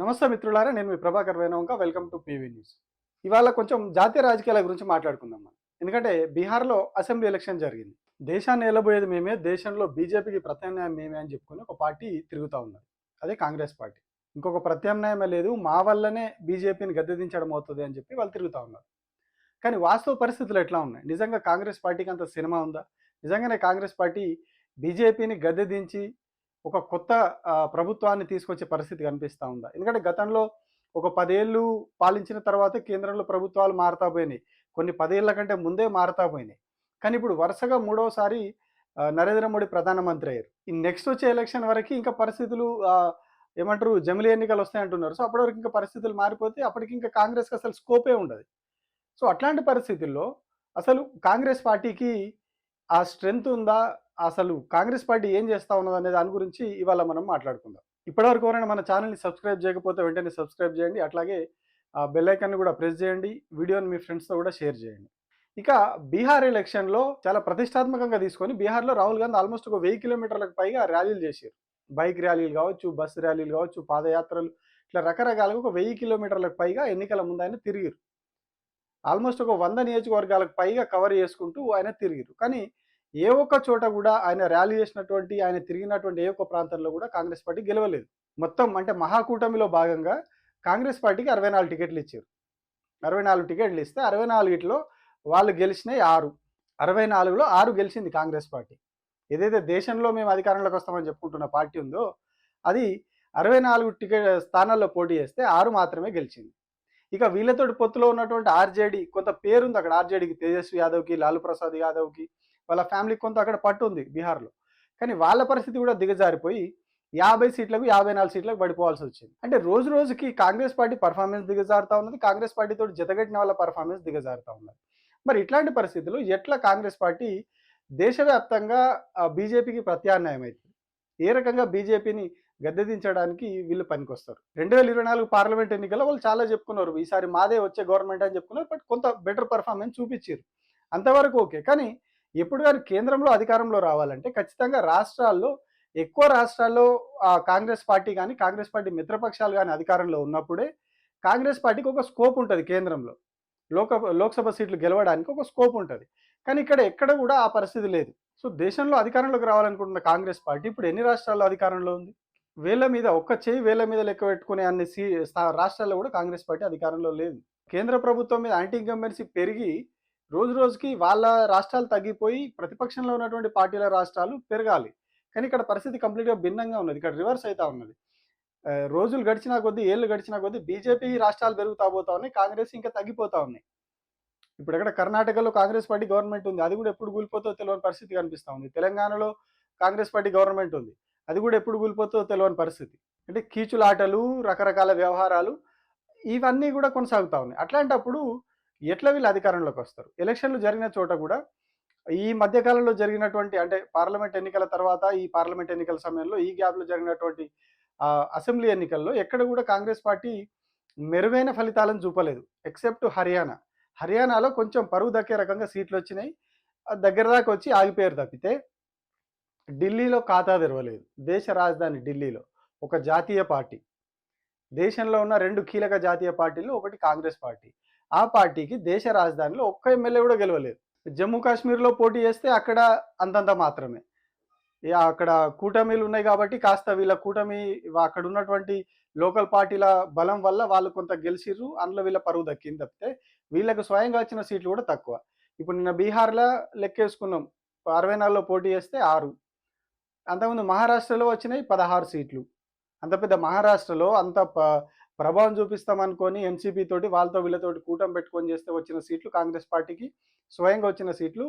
నమస్తే మిత్రులారా నేను మీ Prabhakar Venavanka. Welcome to PV news ఇవాళ కొంచెం జాతీయ రాజకీయాల గురించి మాట్లాడుకుందాం మనం. ఎందుకంటే బీహార్లో అసెంబ్లీ ఎలక్షన్ జరిగింది. దేశాన్ని ఏలబోయేది మేమే దేశంలో బీజేపీకి ప్రత్యామ్నాయం మేమే అని చెప్పుకుని ఒక పార్టీ తిరుగుతూ ఉన్నది. అదే కాంగ్రెస్ పార్టీ. ఇంకొక ప్రత్యామ్నాయమే లేదు మా వల్లనే బీజేపీని గద్దెదించడం అవుతుంది అని చెప్పి వాళ్ళు తిరుగుతూ ఉన్నారు. కానీ వాస్తవ పరిస్థితులు ఎట్లా ఉన్నాయి? నిజంగా కాంగ్రెస్ పార్టీకి అంత సినిమా ఉందా? నిజంగానే కాంగ్రెస్ పార్టీ బీజేపీని గద్దెదించి ఒక కొత్త ప్రభుత్వాన్ని తీసుకొచ్చే పరిస్థితి కనిపిస్తూ ఉందా? ఎందుకంటే గతంలో ఒక పదేళ్ళు పాలించిన తర్వాత కేంద్రంలో ప్రభుత్వాలు మారుతా పోయినాయి. కొన్ని పదేళ్ళ కంటే ముందే మారుతా పోయినాయి. కానీ ఇప్పుడు వరుసగా మూడవసారి నరేంద్ర మోడీ ప్రధానమంత్రి అయ్యారు. ఈ నెక్స్ట్ వచ్చే ఎలక్షన్ వరకు ఇంకా పరిస్థితులు ఏమంటారు జమిలీ ఎన్నికలు వస్తాయి అంటున్నారు. సో అప్పటి వరకు ఇంకా పరిస్థితులు మారిపోతే అప్పటికి ఇంకా కాంగ్రెస్కి అసలు స్కోపే ఉండదు. సో అట్లాంటి పరిస్థితుల్లో అసలు కాంగ్రెస్ పార్టీకి ఆ స్ట్రెంగ్త్ ఉందా? అసలు కాంగ్రెస్ పార్టీ ఏం చేస్తా ఉన్నది అనే దాని గురించి ఇవాళ మనం మాట్లాడుకుందాం. ఇప్పటివరకు ఎవరైనా మన ఛానల్ని సబ్స్క్రైబ్ చేయకపోతే వెంటనే సబ్స్క్రైబ్ చేయండి. అట్లాగే బెల్ ఐకాన్ని కూడా ప్రెస్ చేయండి. వీడియోని మీ ఫ్రెండ్స్తో కూడా షేర్ చేయండి. ఇక బీహార్ ఎలక్షన్లో చాలా ప్రతిష్టాత్మకంగా తీసుకొని బీహార్లో రాహుల్ గాంధీ ఆల్మోస్ట్ ఒక వెయ్యి కిలోమీటర్లకు పైగా ర్యాలీలు చేశారు. బైక్ ర్యాలీలు కావచ్చు బస్సు ర్యాలీలు కావచ్చు పాదయాత్రలు ఇట్లా రకరకాలుగా ఒక వెయ్యి కిలోమీటర్లకు పైగా ఎన్నికల ముందు ఆయన తిరిగిరు. ఆల్మోస్ట్ ఒక వంద నియోజకవర్గాలకు పైగా కవర్ చేసుకుంటూ ఆయన తిరిగిరు. కానీ ఏ ఒక్క చోట కూడా ఆయన ర్యాలీ చేసినటువంటి ఆయన తిరిగినటువంటి ఏ ఒక్క ప్రాంతంలో కూడా కాంగ్రెస్ పార్టీ గెలవలేదు. మొత్తం అంటే మహాకూటమిలో భాగంగా కాంగ్రెస్ పార్టీకి అరవై నాలుగు టికెట్లు ఇచ్చారు. అరవై నాలుగు టికెట్లు ఇస్తే అరవై నాలుగిట్లో వాళ్ళు గెలిచినాయి ఆరు. అరవై నాలుగులో ఆరు గెలిచింది కాంగ్రెస్ పార్టీ. ఏదైతే దేశంలో మేము అధికారంలోకి వస్తామని చెప్పుకుంటున్న పార్టీ ఉందో అది అరవై నాలుగు టికెట్ స్థానాల్లో పోటీ చేస్తే ఆరు మాత్రమే గెలిచింది. ఇక వీళ్ళతోటి పొత్తులో ఉన్నటువంటి ఆర్జేడీ కొంత పేరుంది అక్కడ ఆర్జేడీకి తేజస్వి యాదవ్కి లాలూ ప్రసాద్ యాదవ్కి వాళ్ళ ఫ్యామిలీకి కొంత అక్కడ పట్టు ఉంది బీహార్లో. కానీ వాళ్ళ పరిస్థితి కూడా దిగజారిపోయి యాభై సీట్లకు యాభై నాలుగు సీట్లకు పడిపోవాల్సి వచ్చింది. అంటే రోజు రోజుకి కాంగ్రెస్ పార్టీ పర్ఫార్మెన్స్ దిగజారుతా ఉన్నది కాంగ్రెస్ పార్టీతో జతగట్టిన వాళ్ళ పర్ఫార్మెన్స్ దిగజారుతా ఉన్నది. మరి ఇట్లాంటి పరిస్థితుల్లో ఎట్లా కాంగ్రెస్ పార్టీ దేశవ్యాప్తంగా బీజేపీకి ప్రత్యామ్నాయం అవుతుంది ఏ రకంగా బీజేపీని గద్దెదించడానికి వీళ్ళు పనికొస్తారు? రెండు వేల ఇరవై నాలుగు పార్లమెంట్ ఎన్నికల్లో వాళ్ళు చాలా చెప్పుకున్నారు ఈసారి మాదే వచ్చే గవర్నమెంట్ అని చెప్పుకున్నారు బట్ కొంత బెటర్ పర్ఫార్మెన్స్ చూపించారు. అంతవరకు ఓకే. కానీ ఎప్పుడు కానీ కేంద్రంలో అధికారంలో రావాలంటే ఖచ్చితంగా రాష్ట్రాల్లో ఎక్కువ రాష్ట్రాల్లో ఆ, కాంగ్రెస్ పార్టీ కానీ కాంగ్రెస్ పార్టీ మిత్రపక్షాలు కానీ అధికారంలో ఉన్నప్పుడే కాంగ్రెస్ పార్టీకి ఒక స్కోప్ ఉంటుంది కేంద్రంలో. లోక లోక్సభ సీట్లు గెలవడానికి ఒక స్కోప్ ఉంటుంది. కానీ ఇక్కడ ఎక్కడ కూడా ఆ పరిస్థితి లేదు. సో దేశంలో అధికారంలోకి రావాలనుకుంటున్న కాంగ్రెస్ పార్టీ ఇప్పుడు ఎన్ని రాష్ట్రాల్లో అధికారంలో ఉంది? వేల మీద ఒక్క చేయి వేల మీద లెక్క పెట్టుకునే అన్ని సీ రాష్ట్రాల్లో కూడా కాంగ్రెస్ పార్టీ అధికారంలో లేదు. కేంద్ర ప్రభుత్వం మీద యాంటీ ఇన్కంబెన్సీ పెరిగి రోజు రోజుకి వాళ్ళ రాష్ట్రాలు తగ్గిపోయి ప్రతిపక్షంలో ఉన్నటువంటి పార్టీల రాష్ట్రాలు పెరగాలి. కానీ ఇక్కడ పరిస్థితి కంప్లీట్గా భిన్నంగా ఉన్నది. ఇక్కడ రివర్స్ అవుతా ఉన్నది. రోజులు గడిచినా కొద్దీ ఏళ్ళు గడిచినా కొద్దీ బీజేపీ రాష్ట్రాలు పెరుగుతా పోతా ఉన్నాయి. కాంగ్రెస్ ఇంకా తగ్గిపోతా ఉన్నాయి ఇప్పుడు ఎక్కడ కర్ణాటకలో కాంగ్రెస్ పార్టీ గవర్నమెంట్ ఉంది. అది కూడా ఎప్పుడు కూలిపోతుందో తెలియని పరిస్థితి కనిపిస్తూ ఉంది. తెలంగాణలో కాంగ్రెస్ పార్టీ గవర్నమెంట్ ఉంది. అది కూడా ఎప్పుడు కూలిపోతుందో తెలియని పరిస్థితి. అంటే కీచులాటలు రకరకాల వ్యవహారాలు ఇవన్నీ కూడా కొనసాగుతూ ఉన్నాయి. అట్లాంటప్పుడు ఎట్లా వీళ్ళు అధికారంలోకి వస్తారు? ఎలక్షన్లు జరిగిన చోట కూడా ఈ మధ్యకాలంలో జరిగినటువంటి అంటే పార్లమెంట్ ఎన్నికల తర్వాత ఈ పార్లమెంట్ ఎన్నికల సమయంలో ఈ గ్యాప్లో జరిగినటువంటి అసెంబ్లీ ఎన్నికల్లో ఎక్కడ కూడా కాంగ్రెస్ పార్టీ మెరుగైన ఫలితాలను చూపలేదు ఎక్సెప్ట్ హర్యానా. హర్యానాలో కొంచెం పరువు దక్కే రకంగా సీట్లు వచ్చినాయి. దగ్గర దాకా వచ్చి ఆగిపోయారు తప్పితే ఢిల్లీలో ఖాతా తెరవలేదు. దేశ రాజధాని ఢిల్లీలో ఒక జాతీయ పార్టీ. దేశంలో ఉన్న రెండు కీలక జాతీయ పార్టీలు ఒకటి కాంగ్రెస్ పార్టీ. ఆ పార్టీకి దేశ రాజధానిలో ఒక్క ఎమ్మెల్యే కూడా గెలవలేదు. జమ్మూ కాశ్మీర్లో పోటీ చేస్తే అక్కడ అంతంత మాత్రమే. ఇక అక్కడ కూటమిలు ఉన్నాయి కాబట్టి కాస్త వీళ్ళ కూటమి అక్కడ ఉన్నటువంటి లోకల్ పార్టీల బలం వల్ల వాళ్ళు కొంత గెలిచిర్రు అందులో వీళ్ళ పరువు దక్కింది తప్పితే వీళ్ళకు స్వయంగా వచ్చిన సీట్లు కూడా తక్కువ. ఇప్పుడు నిన్న బీహార్లో లెక్కేసుకున్నాం. అరవై నాలుగులో పోటీ చేస్తే ఆరు. అంతకుముందు మహారాష్ట్రలో వచ్చినాయి పదహారు సీట్లు. అంత పెద్ద మహారాష్ట్రలో అంత ప ప్రభావం చూపిస్తామనుకొని ఎన్సీపీ తోటి వాళ్ళతో వీళ్ళతోటి కూటమి పెట్టుకొని చేస్తే వచ్చిన సీట్లు కాంగ్రెస్ పార్టీకి స్వయంగా వచ్చిన సీట్లు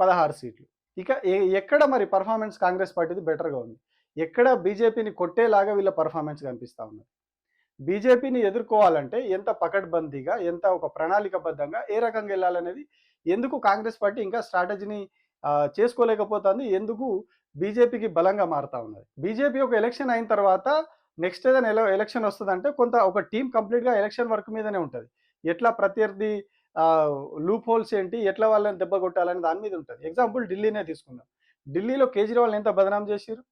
పదహారు సీట్లు. ఇక ఏ- ఎక్కడ మరి పర్ఫార్మెన్స్ కాంగ్రెస్ పార్టీది బెటర్గా ఉంది? ఎక్కడ బీజేపీని కొట్టేలాగా వీళ్ళ పర్ఫార్మెన్స్ కనిపిస్తూ ఉన్నది? బీజేపీని ఎదుర్కోవాలంటే ఎంత పకడ్బందీగా ఎంత ఒక ప్రణాళికబద్ధంగా ఏ రకంగా వెళ్ళాలనేది ఎందుకు కాంగ్రెస్ పార్టీ ఇంకా స్ట్రాటజీని చేసుకోలేకపోతుంది? ఎందుకు బీజేపీకి బలంగా మారుతా ఉన్నది? బీజేపీ ఒక ఎలక్షన్ అయిన తర్వాత నెక్స్ట్ ఏదైనా ఎల ఎలక్షన్ వస్తుందంటే కొంత ఒక టీం కంప్లీట్గా ఎలక్షన్ వర్క్ మీదనే ఉంటుంది. ఎట్లా ప్రత్యర్థి లూప్ హోల్స్ ఏంటి ఎట్లా వాళ్ళని దెబ్బ కొట్టాలని దాని మీద ఉంటుంది. ఎగ్జాంపుల్ ఢిల్లీనే తీసుకుందాం. ఢిల్లీలో కేజ్రీవాల్ ఎంత బదనాం చేసిరు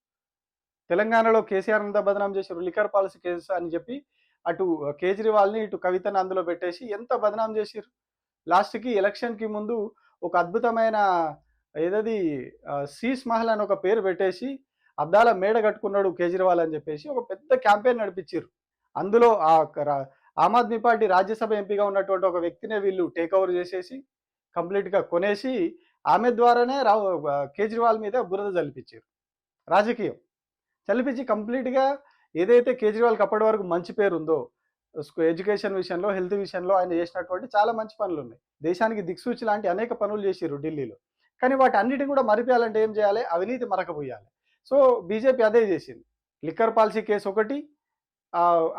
తెలంగాణలో కేసీఆర్ ఎంత బదనాం చేసిరు లికర్ పాలసీ కేసు అని చెప్పి అటు కేజ్రీవాల్ని ఇటు కవితను అందులో పెట్టేసి ఎంత బదనాం చేసిరు లాస్ట్కి ఎలక్షన్కి ముందు ఒక అద్భుతమైన ఏదది సీస్ మహల్ అని ఒక పేరు పెట్టేసి అద్దాల మేడ కట్టుకున్నాడు కేజ్రీవాల్ అని చెప్పేసి ఒక పెద్ద క్యాంపెయిన్ నడిపించారు. అందులో ఆ ఆమ్ ఆద్మీ పార్టీ రాజ్యసభ ఎంపీగా ఉన్నటువంటి ఒక వ్యక్తినే వీళ్ళు టేక్ ఓవర్ చేసేసి కంప్లీట్గా కొనేసి ఆమె ద్వారానే రావు కేజ్రీవాల్ మీద బురద జల్పించారు రాజకీయం. చల్లిపించి కంప్లీట్గా ఏదైతే కేజ్రీవాల్కి అప్పటి వరకు మంచి పేరు ఉందో ఎడ్యుకేషన్ విషయంలో హెల్త్ విషయంలో ఆయన చేసినటువంటి చాలా మంచి పనులు ఉన్నాయి. దేశానికి దిక్సూచి లాంటి అనేక పనులు చేసిర్రు ఢిల్లీలో. కానీ వాటి అన్నిటిని కూడా మరిపేయాలంటే ఏం చేయాలి? అవినీతి మరకపోయాలి సో బీజేపీ అదే చేసింది. లిక్కర్ పాలసీ కేసు ఒకటి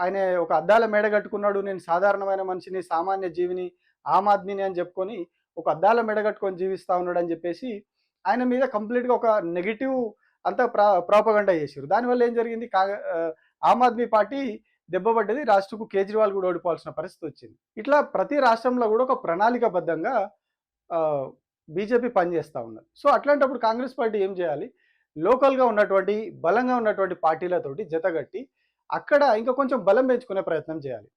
ఆయన ఒక అద్దాల మేడ కట్టుకున్నాడు నేను సాధారణమైన మనిషిని సామాన్య జీవిని ఆమ్ ఆద్మీని అని చెప్పుకొని ఒక అద్దాల మెడ కట్టుకొని జీవిస్తూ ఉన్నాడు అని చెప్పేసి ఆయన మీద కంప్లీట్గా ఒక నెగిటివ్ అంతా ప్రా ప్రాపగండా చేశారు దానివల్ల ఏం జరిగింది? కా ఆమ్ ఆద్మీ పార్టీ దెబ్బపడ్డది రాష్ట్రకు కేజ్రీవాల్ కూడా ఓడిపోవాల్సిన పరిస్థితి వచ్చింది. ఇట్లా ప్రతి రాష్ట్రంలో కూడా ఒక ప్రణాళికబద్ధంగా బీజేపీ పనిచేస్తూ ఉన్నది. సో అట్లాంటప్పుడు కాంగ్రెస్ పార్టీ ఏం చేయాలి? లోకల్గా ఉన్నటువంటి బలంగా ఉన్నటువంటి పార్టీలతోటి జతగట్టి అక్కడ ఇంకా కొంచెం బలం పెంచుకునే ప్రయత్నం చేయాలి.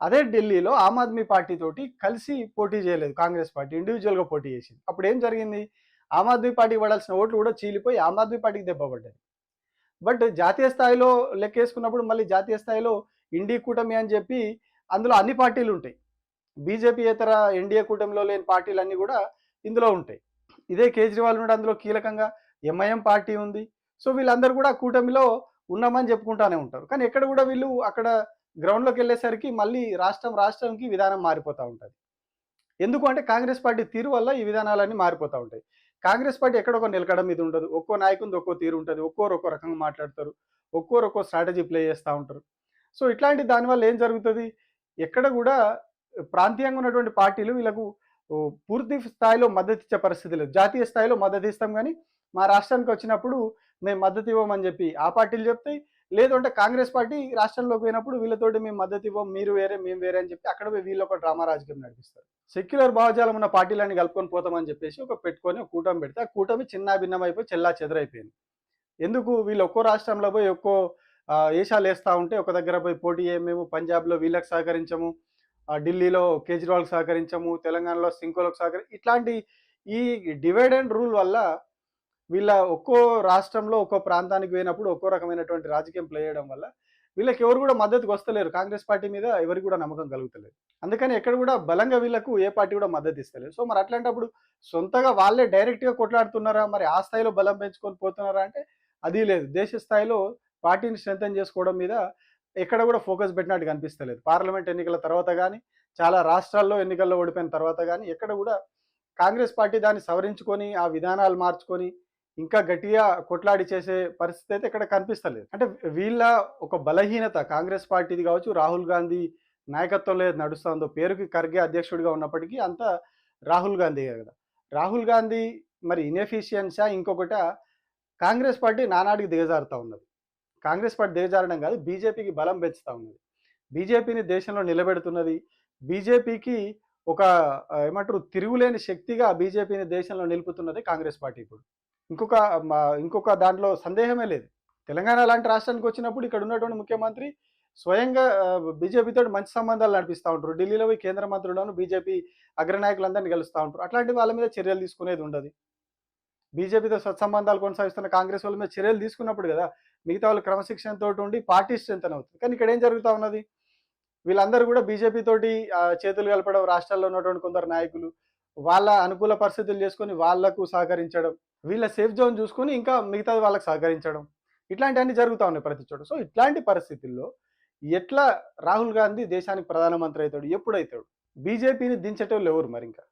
అదే ఢిల్లీలో ఆమ్ ఆద్మీ పార్టీ తోటి కలిసి పోటీ చేయలేదు కాంగ్రెస్ పార్టీ ఇండివిజువల్గా పోటీ చేసింది. అప్పుడు ఏం జరిగింది? ఆమ్ ఆద్మీ పార్టీకి పడాల్సిన ఓట్లు కూడా చీలిపోయి ఆమ్ ఆద్మీ పార్టీకి దెబ్బపడ్డాయి బట్ జాతీయ స్థాయిలో లెక్కేసుకున్నప్పుడు మళ్ళీ జాతీయ స్థాయిలో ఇండి కూటమి అని చెప్పి అందులో అన్ని పార్టీలు ఉంటాయి. బీజేపీ ఇతర ఎన్డీఏ కూటమిలో లేని పార్టీలు అన్నీ కూడా ఇందులో ఉంటాయి. ఇదే కేజ్రీవాల్ నుండి అందులో కీలకంగా. ఎంఐఎం పార్టీ ఉంది. సో వీళ్ళందరూ కూడా కూటమిలో ఉన్నామని చెప్పుకుంటానే ఉంటారు. కానీ ఎక్కడ కూడా వీళ్ళు అక్కడ గ్రౌండ్లోకి వెళ్ళేసరికి మళ్ళీ రాష్ట్రం రాష్ట్రంకి విధానం మారిపోతూ ఉంటుంది. ఎందుకు అంటే కాంగ్రెస్ పార్టీ తీరు వల్ల ఈ విధానాలన్నీ మారిపోతూ ఉంటాయి. కాంగ్రెస్ పార్టీ ఎక్కడ ఒక నిలకడ మీద ఉండదు. ఒక్కో నాయకుని ఒక్కో తీరు ఉంటుంది. ఒక్కోరు ఒక్కో రకంగా మాట్లాడతారు. ఒక్కోరు ఒక్కో స్ట్రాటజీ ప్లే చేస్తూ ఉంటారు. సో ఇట్లాంటి దానివల్ల ఏం జరుగుతుంది? ఎక్కడ కూడా ప్రాంతీయంగా ఉన్నటువంటి పార్టీలు వీళ్ళకు పూర్తి స్థాయిలో మద్దతు ఇచ్చే పరిస్థితి లేదు. జాతీయ స్థాయిలో మద్దతు ఇస్తాం కానీ మా రాష్ట్రానికి వచ్చినప్పుడు మేము మద్దతు ఇవ్వమని చెప్పి ఆ పార్టీలు చెప్తాయి లేదంటే కాంగ్రెస్ పార్టీ రాష్ట్రంలోకి పోయినప్పుడు వీళ్ళతోటి మేము మద్దతు ఇవ్వం మీరు వేరే మేము వేరే అని చెప్పి అక్కడ పోయి వీళ్ళు ఒక డ్రామా రాజకీయం నడిపిస్తారు. సెక్యులర్ భావజాలం ఉన్న పార్టీలన్నీ కలుపుకొని పోతామని చెప్పేసి ఒక పెట్టుకొని ఒక కూటమి పెడితే ఆ కూటమి చిన్న భిన్నం అయిపోయి చెల్లా చెదరైపోయింది. ఎందుకు? వీళ్ళు ఒక్కో రాష్ట్రంలో పోయి ఒక్కో ఏషాలు వేస్తూ ఉంటే ఒక దగ్గర పోయి పోటీ మేము? పంజాబ్లో వీళ్ళకి సహకరించము ఢిల్లీలో కేజ్రీవాల్కి సహకరించము తెలంగాణలో సింకోలకు సహకరి ఇట్లాంటి ఈ డివైడ్ అండ్ రూల్ వల్ల వీళ్ళ ఒక్కో రాష్ట్రంలో ఒక్కో ప్రాంతానికి పోయినప్పుడు ఒక్కో రకమైనటువంటి రాజకీయం ప్లే చేయడం వల్ల వీళ్ళకి ఎవరు కూడా మద్దతుకు వస్తలేరు. కాంగ్రెస్ పార్టీ మీద ఎవరికి కూడా నమ్మకం కలుగుతలేదు. అందుకని ఎక్కడ కూడా బలంగా వీళ్ళకు ఏ పార్టీ కూడా మద్దతు ఇస్తలేదు. సో మరి అట్లాంటప్పుడు సొంతగా వాళ్ళే డైరెక్ట్గా కొట్లాడుతున్నారా? మరి ఆ స్థాయిలో బలం పెంచుకొని పోతున్నారా అంటే అది లేదు. దేశ స్థాయిలో పార్టీని స్ట్రెంథన్ చేసుకోవడం మీద ఎక్కడ కూడా ఫోకస్ పెట్టినట్టు కనిపిస్తలేదు. పార్లమెంట్ ఎన్నికల తర్వాత కానీ చాలా రాష్ట్రాల్లో ఎన్నికల్లో ఓడిపోయిన తర్వాత కానీ ఎక్కడ కూడా కాంగ్రెస్ పార్టీ దాన్ని సవరించుకొని ఆ విధానాలు మార్చుకొని ఇంకా గట్టిగా కొట్లాడి చేసే పరిస్థితి అయితే ఇక్కడ కనిపిస్తలేదు. అంటే వీళ్ళ ఒక బలహీనత కాంగ్రెస్ పార్టీది కావచ్చు రాహుల్ గాంధీ నాయకత్వంలో నడుస్తుందో పేరుకి ఖర్గే అధ్యక్షుడిగా ఉన్నప్పటికీ అంతా రాహుల్ గాంధీ కదా. రాహుల్ గాంధీ మరి ఇన్ఎఫిషియన్సా? ఇంకొకట కాంగ్రెస్ పార్టీ నానాడికి దిగజారుతూ ఉన్నది. కాంగ్రెస్ పార్టీ దిగజారడం కాదు బీజేపీకి బలం పెంచుతూ ఉన్నది. బీజేపీని దేశంలో నిలబెడుతున్నది. బీజేపీకి ఒక ఏమంటారు తిరుగులేని శక్తిగా బీజేపీని దేశంలో నిలుపుతున్నది కాంగ్రెస్ పార్టీ ఇప్పుడు. ఇంకొక ఇంకొక దాంట్లో సందేహమే లేదు. తెలంగాణ లాంటి రాష్ట్రానికి వచ్చినప్పుడు ఇక్కడ ఉన్నటువంటి ముఖ్యమంత్రి స్వయంగా బీజేపీతో మంచి సంబంధాలు నడిపిస్తూ ఉంటారు. ఢిల్లీలో పోయి కేంద్ర మంత్రులను బీజేపీ అగ్రనాయకులందరినీ కలుస్తూ ఉంటారు అట్లాంటి వాళ్ళ మీద చర్యలు తీసుకునేది ఉండదు. బీజేపీతో సత్సంబంధాలు కొనసాగిస్తున్న కాంగ్రెస్ వాళ్ళ మీద చర్యలు తీసుకున్నప్పుడు కదా మిగతా వాళ్ళు క్రమశిక్షణతో ఉండి పార్టీ స్ట్రెంత్ అవుతుంది. కానీ ఇక్కడ ఏం జరుగుతూ ఉన్నది? వీళ్ళందరూ కూడా బీజేపీ తోటి చేతులు కలపడం రాష్ట్రాల్లో ఉన్నటువంటి కొందరు నాయకులు వాళ్ళ అనుకూల పరిస్థితులు చేసుకొని వాళ్ళకు సహకరించడం వీళ్ళ సేఫ్ జోన్ చూసుకొని ఇంకా మిగతాది వాళ్ళకి సహకరించడం ఇట్లాంటివన్నీ జరుగుతూ ఉన్నాయి ప్రతి చోట. సో ఇట్లాంటి పరిస్థితుల్లో ఎట్లా రాహుల్ గాంధీ దేశానికి ప్రధానమంత్రి అవుతాడు? ఎప్పుడైతాడు? బీజేపీని దించేటోళ్ళు ఎవరు మరి ఇంకా?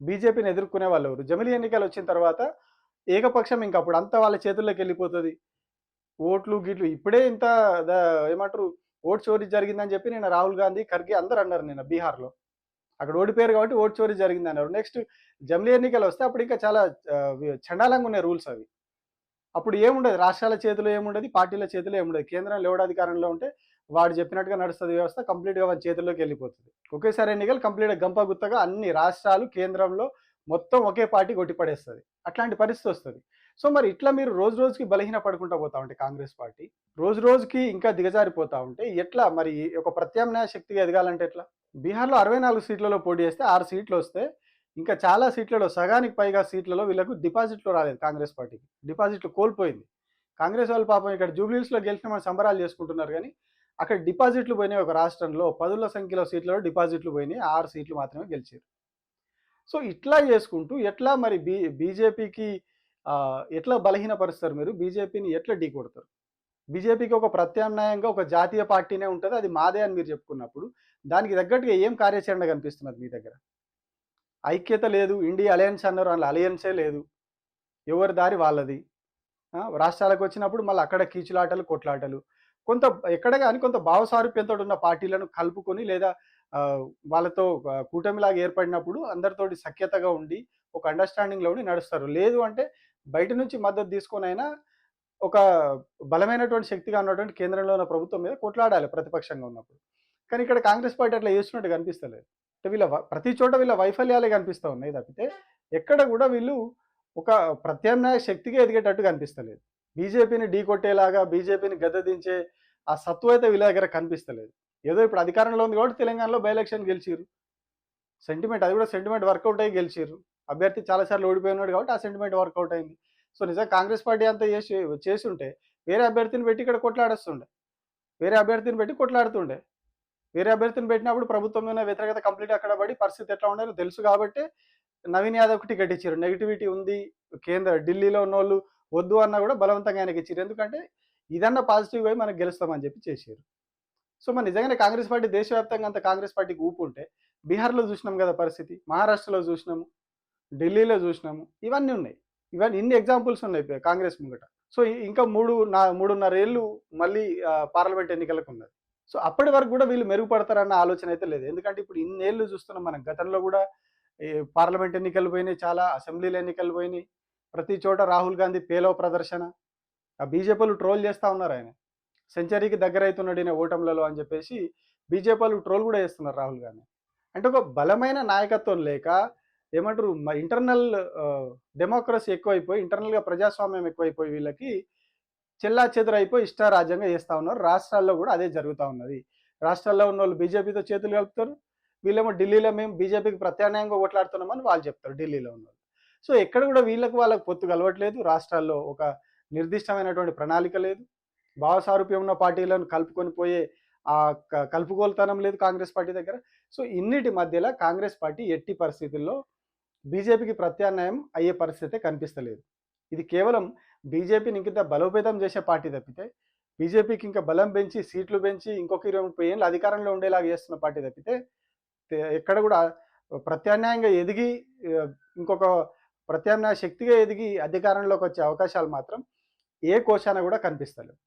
బీజేపీని ఎదుర్కొనే వాళ్ళు ఎవరు? జమిలీ ఎన్నికలు వచ్చిన తర్వాత ఏకపక్షం ఇంకా అప్పుడు అంతా వాళ్ళ చేతుల్లోకి వెళ్ళిపోతుంది. ఓట్లు గిట్లు ఇప్పుడే ఇంత ఏమంటారు ఓట్ చోరీ జరిగిందని చెప్పి నేను రాహుల్ గాంధీ ఖర్గే అందరు అన్నారు నేను బీహార్లో. అక్కడ ఓడిపోయారు కాబట్టి ఓటు చోరీ జరిగింది అన్నారు. నెక్స్ట్ జమిలీ ఎన్నికలు వస్తే అప్పుడు ఇంకా చాలా చండాలంగా ఉన్నాయి రూల్స్ అవి. అప్పుడు ఏముండదు? రాష్ట్రాల చేతిలో ఏముండదు? పార్టీల చేతిలో ఏముండదు? కేంద్రం ఎవడు అధికారంలో ఉంటే వాడు చెప్పినట్టుగా నడుస్తుంది వ్యవస్థ కంప్లీట్గా వాడి చేతుల్లోకి వెళ్ళిపోతుంది. ఒకేసారి ఎన్నికలు కంప్లీట్గా గంప గుత్తగా అన్ని రాష్ట్రాలు కేంద్రంలో మొత్తం ఒకే పార్టీ కొట్టిపడేస్తుంది. అట్లాంటి పరిస్థితి వస్తుంది. సో మరి ఇట్లా మీరు రోజు రోజుకి బలహీన పడుకుంటా పోతా ఉంటే కాంగ్రెస్ పార్టీ? రోజు రోజుకి ఇంకా దిగజారిపోతా ఉంటే ఎట్లా? మరి ఒక ప్రత్యామ్నాయ శక్తిగా ఎదగాలంటే ఎట్లా? బీహార్లో అరవై నాలుగు సీట్లలో పోటీ చేస్తే ఆరు సీట్లు వస్తే ఇంకా చాలా సీట్లలో సగానికి పైగా సీట్లలో వీళ్ళకు డిపాజిట్లు రాలేదు కాంగ్రెస్ పార్టీకి. డిపాజిట్లు కోల్పోయింది. కాంగ్రెస్ వాళ్ళు పాపం ఇక్కడ జూబ్లీస్లో గెలిచిన మన సంబరాలు చేసుకుంటున్నారు కానీ అక్కడ డిపాజిట్లు పోయినాయి. ఒక రాష్ట్రంలో పదుల సంఖ్యలో సీట్లలో డిపాజిట్లు పోయినాయి. ఆరు సీట్లు మాత్రమే గెలిచారు. సో ఇట్లా చేసుకుంటూ ఎట్లా మరి బీ బీజేపీకి ఎట్లా బలహీనపరుస్తారు మీరు? బీజేపీని ఎట్లా ఢీ కొడతారు? బీజేపీకి ఒక ప్రత్యామ్నాయంగా ఒక జాతీయ పార్టీనే ఉంటుంది. అది మాదే అని మీరు చెప్పుకున్నప్పుడు దానికి తగ్గట్టుగా ఏం కార్యాచరణ కనిపిస్తున్నది మీ దగ్గర? ఐక్యత లేదు. ఇండియా అలయన్స్ అన్నారు. అందులో అలయన్సే లేదు. ఎవరి దారి వాళ్ళది? రాష్ట్రాలకు వచ్చినప్పుడు మళ్ళీ అక్కడ కీచులాటలు కొట్లాటలు. కొంత ఎక్కడ కానీ కొంత భావసారూప్యంతో ఉన్న పార్టీలను కలుపుకొని లేదా వాళ్ళతో కూటమిలాగా ఏర్పడినప్పుడు అందరితోటి సఖ్యతగా ఉండి ఒక అండర్స్టాండింగ్లో ఉండి నడుస్తారు. లేదు అంటే బయట నుంచి మద్దతు తీసుకొని అయినా ఒక బలమైనటువంటి శక్తిగా ఉన్నటువంటి కేంద్రంలో ఉన్న ప్రభుత్వం మీద కొట్లాడాలి ప్రతిపక్షంగా ఉన్నప్పుడు. కానీ ఇక్కడ కాంగ్రెస్ పార్టీ అట్లా చేస్తున్నట్టు కనిపిస్తలేదు. అంటే వీళ్ళ ప్రతి చోట వీళ్ళ వైఫల్యాలే కనిపిస్తూ ఉన్నాయి తప్పితే ఎక్కడ కూడా వీళ్ళు ఒక ప్రత్యామ్నాయ శక్తిగా ఎదిగేటట్టు కనిపిస్తలేదు. బీజేపీని ఢీకొట్టేలాగా బీజేపీని గద్దదించే ఆ సత్వ అయితే వీళ్ళ దగ్గర కనిపిస్తలేదు. ఏదో ఇప్పుడు అధికారంలో ఉంది కాబట్టి తెలంగాణలో బై ఎలక్షన్ గెలిచిరు సెంటిమెంట్ అది కూడా సెంటిమెంట్ వర్కౌట్ అయ్యి గెలిచిరు అభ్యర్థి చాలాసార్లు ఓడిపోయినాడు కాబట్టి ఆ సెంటిమెంట్ వర్కౌట్ అయింది. సో నిజంగా కాంగ్రెస్ పార్టీ అంతా చేసి చేసి ఉంటే వేరే అభ్యర్థిని పెట్టి ఇక్కడ కొట్లాడేస్తుండే. వేరే అభ్యర్థిని పెట్టి కొట్లాడుతుండే. వేరే అభ్యర్థిని పెట్టినప్పుడు ప్రభుత్వం మీద వ్యతిరేకత కంప్లీట్ అక్కడ పడి పరిస్థితి ఎట్లా ఉండాలో తెలుసు కాబట్టి నవీన్ యాదవ్కి టికెట్ ఇచ్చారు నెగిటివిటీ ఉంది. కేంద్ర ఢిల్లీలో ఉన్న వాళ్ళు వద్దు అన్నా కూడా బలవంతంగా ఆయనకి ఇచ్చారు ఎందుకంటే ఇదన్నా పాజిటివ్ అయి మనకు గెలుస్తామని చెప్పి చేశారు సో మరి నిజంగానే కాంగ్రెస్ పార్టీ దేశవ్యాప్తంగా అంత కాంగ్రెస్ పార్టీకి ఊపు ఉంటే బీహార్లో చూసినాం కదా పరిస్థితి. మహారాష్ట్రలో చూసినాము. ఢిల్లీలో చూసినాము. ఇవన్నీ ఉన్నాయి. ఇవన్నీ ఇన్ని ఎగ్జాంపుల్స్ ఉన్నాయి కాంగ్రెస్ ముంగట. సో ఇంకా మూడు నా మూడున్నర ఏళ్ళు మళ్ళీ పార్లమెంట్ ఎన్నికలకు ఉన్నది. సో అప్పటి వరకు కూడా వీళ్ళు మెరుగుపడతారన్న ఆలోచన అయితే లేదు. ఎందుకంటే ఇప్పుడు ఇన్నేళ్ళు చూస్తున్నాం మనం. గతంలో కూడా ఈ పార్లమెంట్ ఎన్నికలు పోయినాయి చాలా అసెంబ్లీలు ఎన్నికలు పోయినాయి. ప్రతి చోట రాహుల్ గాంధీ పేలవ ప్రదర్శన. ఆ బీజేపీలు ట్రోల్ చేస్తూ ఉన్నారు ఆయన. సెంచరీకి దగ్గర అవుతున్నాడు ఈయన ఓటములలో అని చెప్పేసి బీజేపీలు ట్రోల్ కూడా చేస్తున్నారు రాహుల్ గాంధీ. అంటే ఒక బలమైన నాయకత్వం లేక ఏమంటారు? ఇంటర్నల్ డెమోక్రసీ ఎక్కువైపోయి ఇంటర్నల్గా ప్రజాస్వామ్యం ఎక్కువైపోయి వీళ్ళకి చెల్లా చెదురైపోయి ఇష్టారాజ్యంగా చేస్తూ ఉన్నారు. రాష్ట్రాల్లో కూడా అదే జరుగుతూ ఉన్నది. రాష్ట్రాల్లో ఉన్న వాళ్ళు బీజేపీతో చేతులు కలుపుతారు. వీళ్ళేమో ఢిల్లీలో మేము బీజేపీకి ప్రత్యామ్నాయంగా ఓట్లాడుతున్నామని వాళ్ళు చెప్తారు ఢిల్లీలో ఉన్న వాళ్ళు సో ఎక్కడ కూడా వీళ్ళకు వాళ్ళకి పొత్తు కలవట్లేదు. రాష్ట్రాల్లో ఒక నిర్దిష్టమైనటువంటి ప్రణాళిక లేదు. భావసారూప్యం ఉన్న పార్టీలను కలుపుకొని పోయే ఆ క- కలుపుకోలుతనం లేదు కాంగ్రెస్ పార్టీ దగ్గర. సో ఇన్నిటి మధ్యలో కాంగ్రెస్ పార్టీ ఎట్టి పరిస్థితుల్లో బీజేపీకి ప్రత్యామ్నాయం అయ్యే పరిస్థితే కనిపిస్తలేదు. ఇది కేవలం బీజేపీని ఇంకింత బలోపేతం చేసే పార్టీ తప్పితే బీజేపీకి ఇంకా బలం పెంచి సీట్లు పెంచి ఇంకొక ఇరవై ముప్పై ఏళ్ళు అధికారంలో ఉండేలాగా చేస్తున్న పార్టీ తప్పితే ఎక్కడ కూడా ప్రత్యామ్నాయంగా ఎదిగి ఇంకొక ప్రత్యామ్నాయ శక్తిగా ఎదిగి అధికారంలోకి వచ్చే అవకాశాలు మాత్రం ఏ కోశాన కూడా కనిపిస్తలేవు.